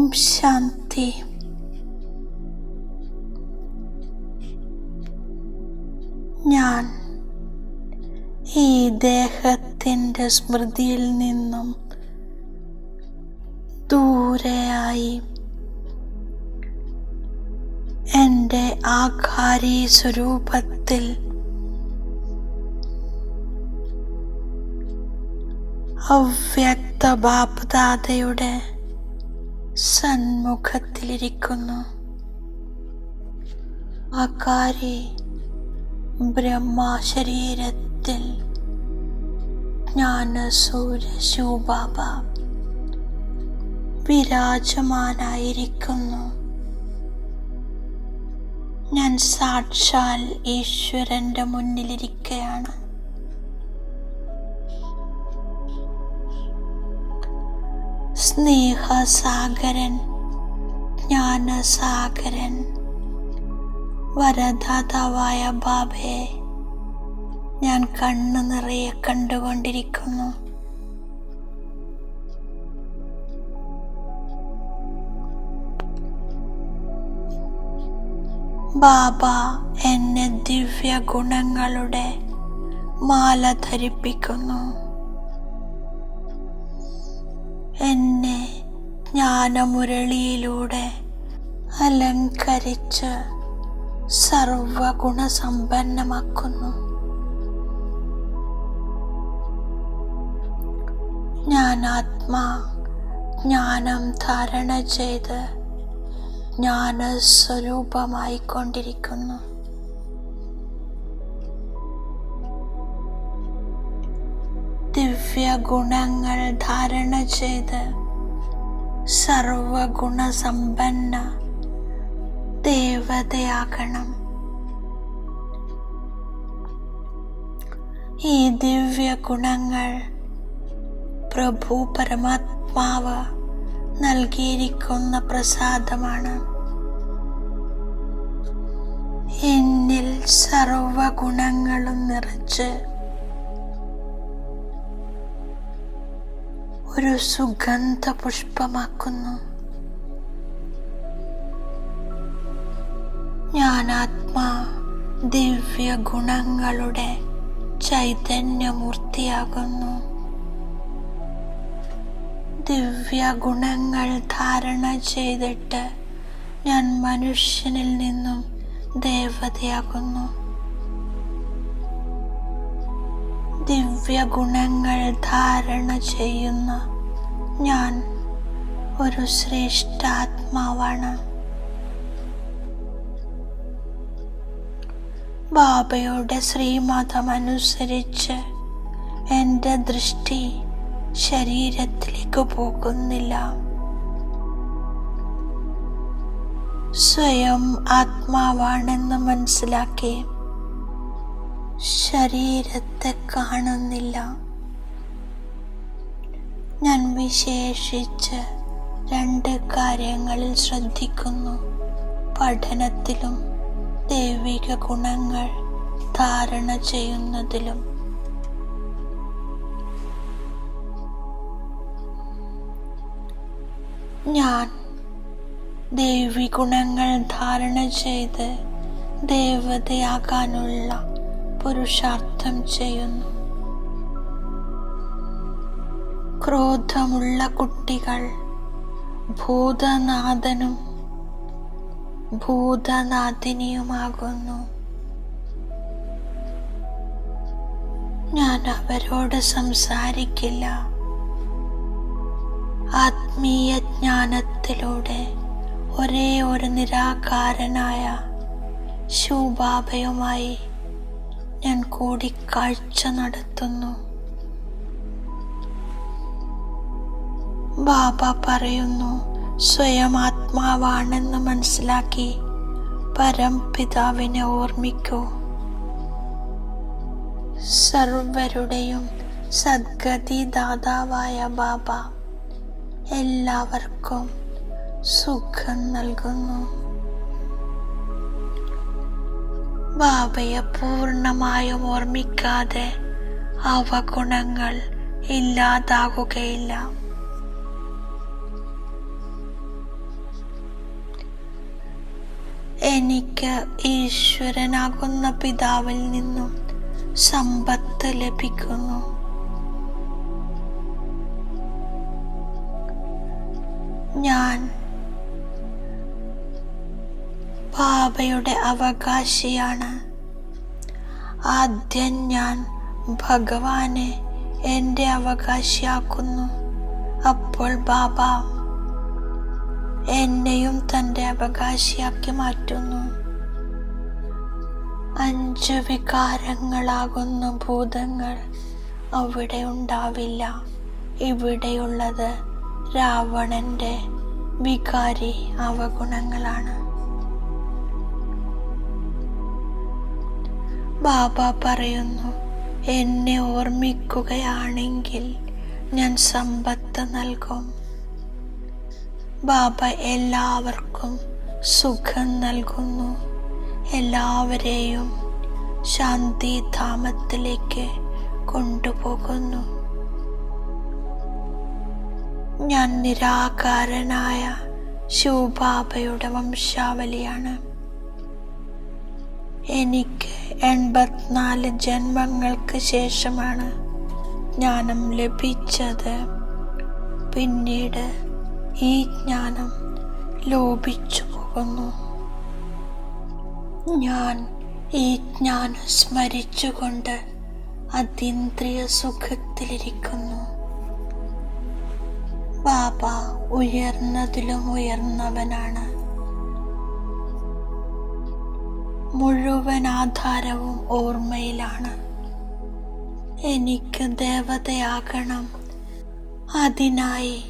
ഓം ശാന്തി ഞാൻ ഈ ദേഹത്തിന്റെ സ്മൃതിയിൽ നിന്നും ദൂരെയായി എന്റെ ആകാരി സ്വരൂപത്തിൽ അവ്യക്ത ബാപ്ദാതയുടെ സന്മുഖത്തിലിരിക്കുന്നു. ആകാരി ബ്രഹ്മാശരീരത്തിൽ ജ്ഞാനസൂര്യ ശിവബാബ വിരാജമാനായിരിക്കുന്നു. ഞാൻ സാക്ഷാൽ ഈശ്വരന്റെ മുന്നിലിരിക്കുകയാണ് സ്നേഹസാഗരൻ ജ്ഞാനസാഗരൻ വരദാതാവായ ബാബയെ ഞാൻ കണ്ണു നിറയെ കണ്ടുകൊണ്ടിരിക്കുന്നു. ബാബ എന്നെ ദിവ്യ ഗുണങ്ങളുടെ മാല ധരിപ്പിക്കുന്നു. എന്നെ ജ്ഞാനമുരളിയിലൂടെ അലങ്കരിച്ച് സർവഗുണസമ്പന്നമാക്കുന്നു. ജ്ഞാനാത്മാ ജ്ഞാനം ധാരണ ചെയ്ത് ജ്ഞാനസ്വരൂപമായിക്കൊണ്ടിരിക്കുന്നു. ദിവ്യ ഗുണങ്ങൾ ധാരണ ചെയ്ത് സർവഗുണസമ്പന്ന ദേവതയാകണം. ഈ ദിവ്യ ഗുണങ്ങൾ പ്രഭു പരമാത്മാവ് നൽകിയിരിക്കുന്ന പ്രസാദമാണ്. എന്നിൽ സർവഗുണങ്ങളും നിറച്ച് ഒരു സുഗന്ധ പുഷ്പമാക്കുന്നു ഞാൻ ആത്മാ ദിവ്യ ഗുണങ്ങളുടെ ചൈതന്യമൂർത്തിയാകുന്നു. ദിവ്യ ഗുണങ്ങൾ ധാരണ ചെയ്തിട്ട് ഞാൻ മനുഷ്യനിൽ നിന്നും ദേവതയാകുന്നു. ദിവ്യ ഗുണങ്ങൾ ധാരണ ചെയ്യുന്ന ഞാൻ ഒരു ശ്രേഷ്ഠാത്മാവാണ്. ബാബയുടെ ശ്രീമതം അനുസരിച്ച് എന്റെ ദൃഷ്ടി ശരീരത്തിലേക്ക് പോകുന്നില്ല. സ്വയം ആത്മാവാണെന്ന് മനസ്സിലാക്കി ശരീരത്തെ കാണുന്നില്ല. ഞാൻ വിശേഷിച്ച് രണ്ട് കാര്യങ്ങളിൽ ശ്രദ്ധിക്കുന്നു. പഠനത്തിലും ദൈവിക ഗുണങ്ങൾ ധാരണ ചെയ്യുന്നതിലും. ഞാൻ ദേവി ഗുണങ്ങൾ ധാരണ ചെയ്ത് ദേവതയാകാനുള്ള പുരുഷാർത്ഥം ചെയ്യുന്നു. ക്രോധമുള്ള കുട്ടികൾ ഭൂതനാഥനും ഭൂതനാഥിനിയുമാകുന്നു. ഞാൻ അവരോട് സംസാരിക്കില്ല. ആത്മീയ ജ്ഞാനത്തിലൂടെ ഒരേ ഒരു നിരാകാരനായ ശിവബാബയുമായി ഞാൻ കൂടിക്കാഴ്ച നടത്തുന്നു. ബാബ പറയുന്നു സ്വയം ആത്മാവാണെന്ന് മനസ്സിലാക്കി പരംപിതാവിനെ ഓർമ്മിക്കൂ. സർവരുടെയും സദ്ഗതി ദാതാവായ ബാബ എല്ലാവർക്കും സുഖം നൽകുന്നു. ബാബയെ പൂർണമായും ഓർമ്മിക്കാതെ അവ ഗുണങ്ങൾ ഇല്ലാതാകുകയില്ല. എനിക്ക് ഈശ്വരനാകുന്ന പിതാവിൽ നിന്നും സമ്പത്ത് ലഭിക്കുന്നു. ഞാൻ ബാബയുടെ അവകാശിയാണ്. ആദ്യം ഞാൻ ഭഗവാനെ എന്റെ അവകാശിയാക്കുന്നു. അപ്പോൾ ബാബ എന്നെയും തന്റെ അവകാശിയാക്കി മാറ്റുന്നു. അഞ്ച് വികാരങ്ങളാകുന്ന ഭൂതങ്ങൾ അവിടെ ഉണ്ടാവില്ല. ഇവിടെയുള്ളത് രാവണന്റെ വികാരി അവഗുണങ്ങളാണ്. ബാബ പറയുന്നു എന്നെ ഓർമ്മിക്കുകയാണെങ്കിൽ ഞാൻ സമ്പത്ത് നൽകും. ബാബ എല്ലാവർക്കും സുഖം നൽകുന്നു. എല്ലാവരെയും ശാന്തിധാമത്തിലേക്ക് കൊണ്ടുപോകുന്നു. ഞാൻ നിരാകാരനായ ശിവബാബയുടെ വംശാവലിയാണ്. എനിക്ക് എൺപത്തിനാല് ജന്മങ്ങൾക്ക് ശേഷമാണ് ജ്ഞാനം ലഭിച്ചത്. പിന്നീട് ഈ ജ്ഞാനം ലോപിച്ചു പോകുന്നു. ഞാൻ ഈ ജ്ഞാനം സ്മരിച്ചുകൊണ്ട് അതീന്ദ്രിയ സുഖത്തിലിരിക്കുന്നു. ബാബ ഉയർന്നതിലും ഉയർന്നവനാണ്. മുഴുവൻ ആധാരവും ഓർമ്മയിലാണ്. എനിക്ക് ദേവതയാകണം. അതിനായി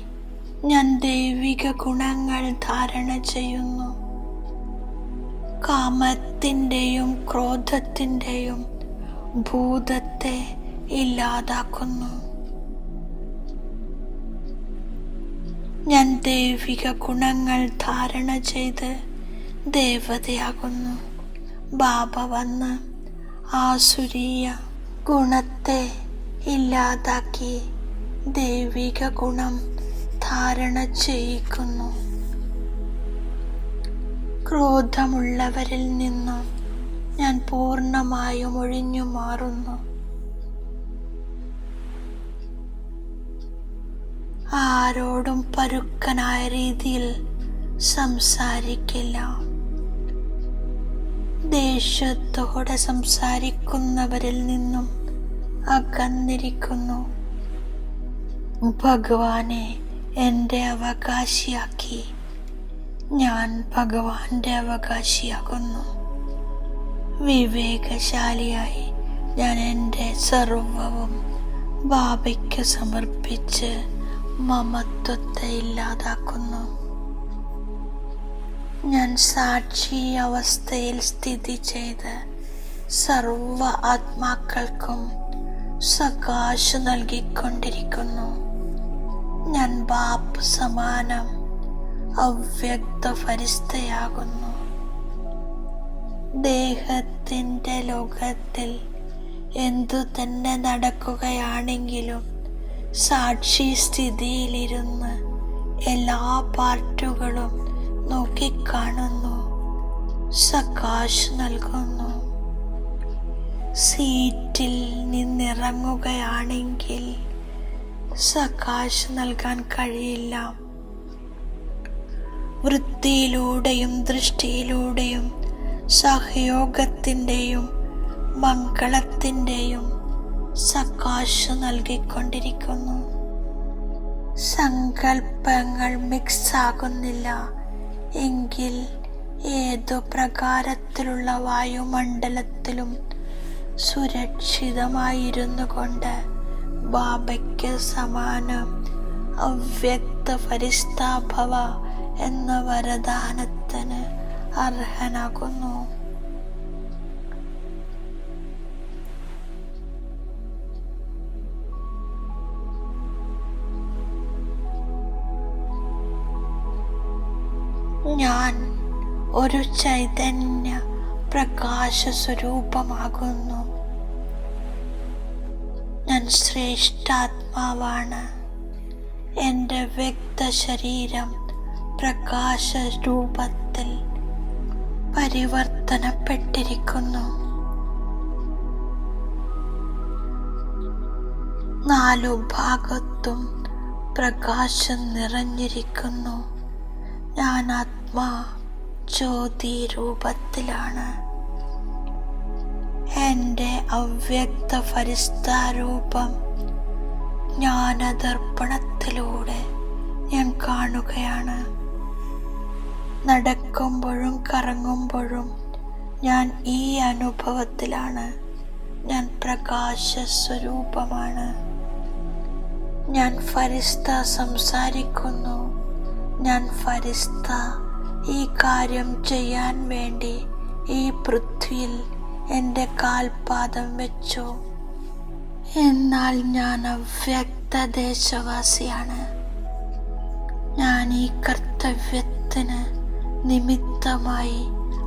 ഞാൻ ദൈവിക ഗുണങ്ങൾ ധാരണ ചെയ്യുന്നു. കാമത്തിന്റെയും ക്രോധത്തിന്റെയും ഭൂതത്തെ ഇല്ലാതാക്കുന്നു. ഞാൻ ദൈവിക ഗുണങ്ങൾ ധാരണ ചെയ്ത് ദേവതയാകുന്നു. ബാബ വന്ന് ആസുരീയ ഗുണത്തെ ഇല്ലാതാക്കി ദൈവിക ഗുണം ധാരണ ചെയ്യിക്കുന്നു. ക്രോധമുള്ളവരിൽ നിന്നും ഞാൻ പൂർണമായും ഒഴിഞ്ഞു മാറുന്നു. ആരോടും പരുക്കനായ രീതിയിൽ സംസാരിക്കില്ല. ദേഷ്യത്തോടെ സംസാരിക്കുന്നവരിൽ നിന്നും അകന്നിരിക്കുന്നു. ഭഗവാനെ എന്റെ അവകാശിയാക്കി. ഞാൻ ഭഗവാന്റെ അവകാശിയാകുന്നു. വിവേകശാലിയായി ഞാൻ എന്റെ സർവവും ബാബയ്ക്ക് സമർപ്പിച്ച് മമത്വത്തെ ഇല്ലാതാക്കുന്നു. ഞാൻ സാക്ഷി അവസ്ഥയിൽ സ്ഥിതി ചെയ്ത് സർവ ആത്മാക്കൾക്കും സകാശ് നൽകിക്കൊണ്ടിരിക്കുന്നു. ഞാൻ ബാപ്പ് സമാനം അവ്യക്ത പരിസ്ഥയാകുന്നു ദേഹത്തിന്റെ ലോകത്തിൽ എന്തു തന്നെ നടക്കുകയാണെങ്കിലും സാക്ഷി സ്ഥിതിയിലിരുന്ന് എല്ലാ പാർട്ടുകളും നോക്കിക്കാണുന്നു. സകാശ് നൽകുന്നു. സീറ്റിൽ നിന്നിറങ്ങുകയാണെങ്കിൽ സകാശ് നൽകാൻ കഴിയില്ല. വൃത്തിയിലൂടെയും ദൃഷ്ടിയിലൂടെയും സഹയോഗത്തിന്റെയും മംഗളത്തിന്റെയും സകാശ് നൽകിക്കൊണ്ടിരിക്കുന്നു. സങ്കല്പങ്ങൾ മിക്സ് ആകുന്നില്ല. എങ്കിൽ ഏതു പ്രകാരത്തിലുള്ള വായുമണ്ഡലത്തിലും സുരക്ഷിതമായിരുന്നു കൊണ്ട് ബാബയ്ക്ക് സമാനം അവ്യക്ത പരിസ്ഥാഭവ എന്ന വരദാനത്തിന് അർഹനാകുന്നു. ഞാൻ ഒരു ചൈതന്യ പ്രകാശ സ്വരൂപമാകുന്നു. ഞാൻ ശ്രേഷ്ഠാത്മാവാണ്. എന്റെ വ്യക്ത ശരീരം പ്രകാശ രൂപത്തിൽ പരിവർത്തനപ്പെട്ടിരിക്കുന്നു. നാലു ഭാഗത്തും പ്രകാശം നിറഞ്ഞിരിക്കുന്നു. ഞാൻ ആത്മാ ജ്യോതി രൂപത്തിലാണ് എന്റെ അവ്യക്ത ഫരിസ്താരൂപം ജ്ഞാനദർപ്പണത്തിലൂടെ ഞാൻ കാണുകയാണ്. നടക്കുമ്പോഴും കറങ്ങുമ്പോഴും ഞാൻ ഈ അനുഭവത്തിലാണ്. ഞാൻ പ്രകാശ സ്വരൂപമാണ് ഞാൻ ഫരിസ്ത സംസാരിക്കുന്നു. ഞാൻ ഫരിസ്ത. ഈ കാര്യം ചെയ്യാൻ വേണ്ടി ഈ പൃഥ്വിയിൽ എന്റെ കാൽപാദം വെച്ചു. എന്നാൽ ഞാൻ അവ്യക്ത ദേശവാസിയാണ്. ഞാൻ ഈ കർത്തവ്യത്തിന് നിമിത്തമായി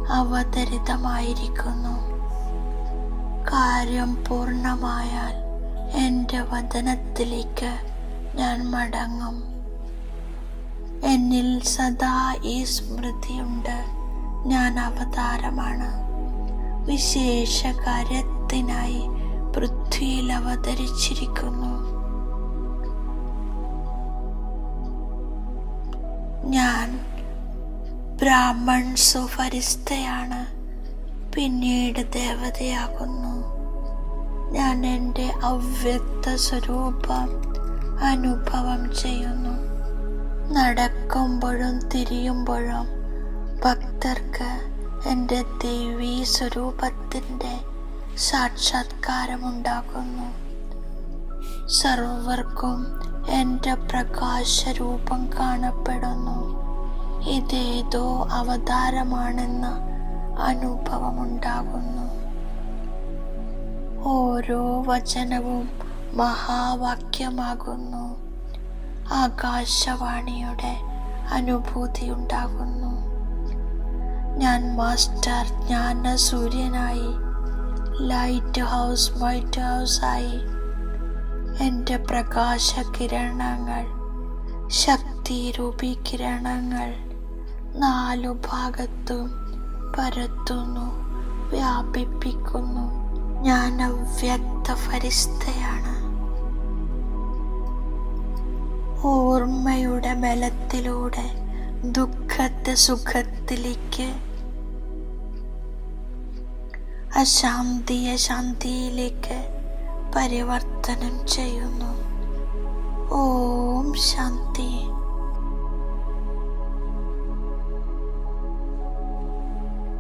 അവതരിതമായിരിക്കുന്നു. കാര്യം പൂർണമായാൽ എന്റെ വചനത്തിലേക്ക് ഞാൻ മടങ്ങും. എന്നിൽ സദാ ഈ സ്മൃതിയുണ്ട് ഞാൻ അവതാരമാണ്. വിശേഷ കാര്യത്തിനായി പൃഥ്വിയിൽ അവതരിച്ചിരിക്കുന്നു. ഞാൻ ബ്രാഹ്മൺ പിന്നീട് ദേവതയാകുന്നു. ഞാൻ എന്റെ അവ്യക്ത സ്വരൂപം അനുഭവം ചെയ്യുന്നു. നടക്കുമ്പോഴും തിരിയുമ്പോഴും ഭക്തർക്ക് എന്റെ ദേവീ സ്വരൂപത്തിന്റെ സാക്ഷാത്കാരമുണ്ടാകുന്നു. സർവർക്കും എന്റെ പ്രകാശരൂപം കാണപ്പെടുന്നു. ഇതേതോ അവതാരമാണെന്ന അനുഭവമുണ്ടാകുന്നു. ഓരോ വചനവും മഹാവാക്യമാകുന്നു. ആകാശവാണിയുടെ അനുഭൂതി ഉണ്ടാകുന്നു. ഞാൻ മാസ്റ്റർ ജ്ഞാന സൂര്യനായി ലൈറ്റ് ഹൗസ് വൈറ്റ് ഹൗസായി എന്റെ പ്രകാശ കിരണങ്ങൾ ശക്തി രൂപി കിരണങ്ങൾ നാലു ഭാഗത്തും പരത്തുന്നു വ്യാപിപ്പിക്കുന്നു. ഞാൻ അവ്യക്ത ഫരിസ്തയാണ് ഓർമ്മയുടെ ബലത്തിലൂടെ ദുഃഖത്തെ സുഖത്തിലേക്ക് അശാന്തിയെ ശാന്തിയിലേക്ക് പരിവർത്തനം ചെയ്യുന്നു. ഓം ശാന്തി.